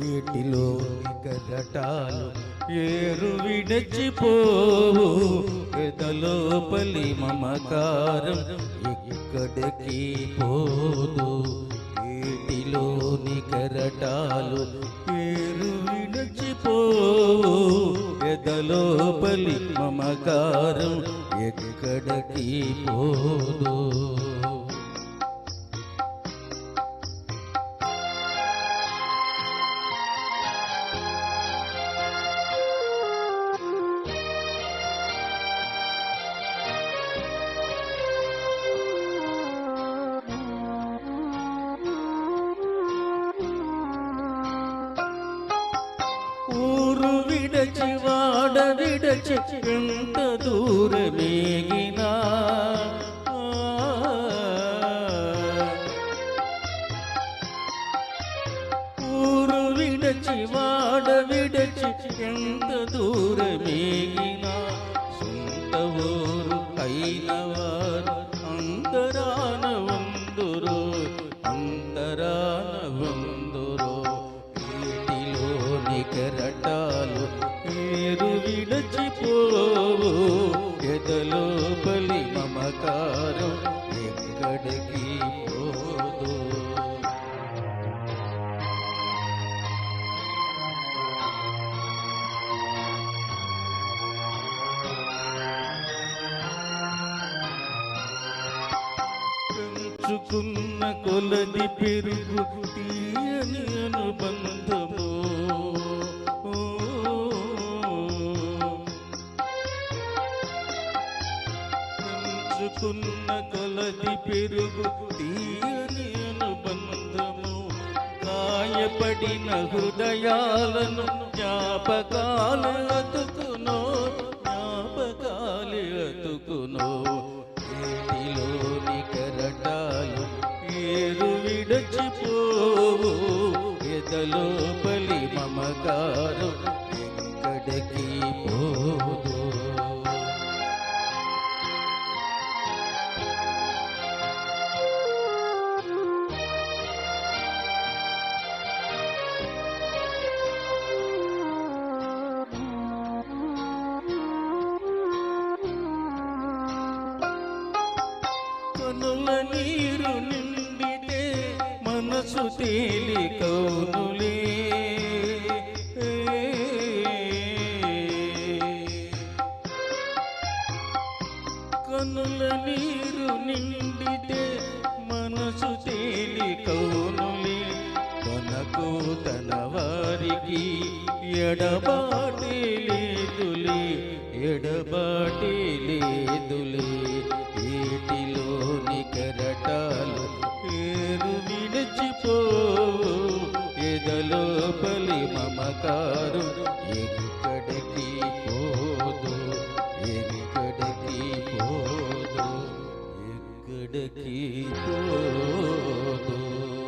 వీటిలో గరటాలు ఏరు విడచిపోవు ఎదలోపలి మమకారం ఎక్కడికి పోదు. వీటిలోని కెరటాలు ఏరు విడచిపోవు ఎదలోపలి మమకారం ఎక్కడికి పోదు. విడచి వాడ విడచి ఎంత దూరమేగినా ఊరు విడచి వాడ విడచి ఎంత దూరమేగినా సొంత ఊరు అయిన వారు అంతరాన వందురు అంతరాన వందురు వీటిలోని కెరటాలు మీరు విడచిపోవు ఎదలోపలి మమకారం ఎక్కడికి పోదు. పెంచుకున్న కొలది పెరుగు తీయని అనుబంధము. పెంచుకున్న కొలది పెరుగు తీయని అనుబంధము గాయపడిన హృదయాలను జ్ఞాపకాలు అతుకునో జ్ఞాపకాలు అతుకునో. వీటిలోని కరటాలు ఏరు విడచిపోవు. ఎదలో బలి మమకారు ఎక్కడికి పోదు. నీరు నిండితే మనసు తేలి కౌనులే. కనుల నీరు నిండితే మనసు తేలి కౌనులే. తనకు తన వారికి ఎడబాటేలి నేను విడిచిపో ఎదలో బలి మమకారు ఎక్కడికి పోదు. ఎక్కడికి పోదు. ఎక్కడికి పోదు.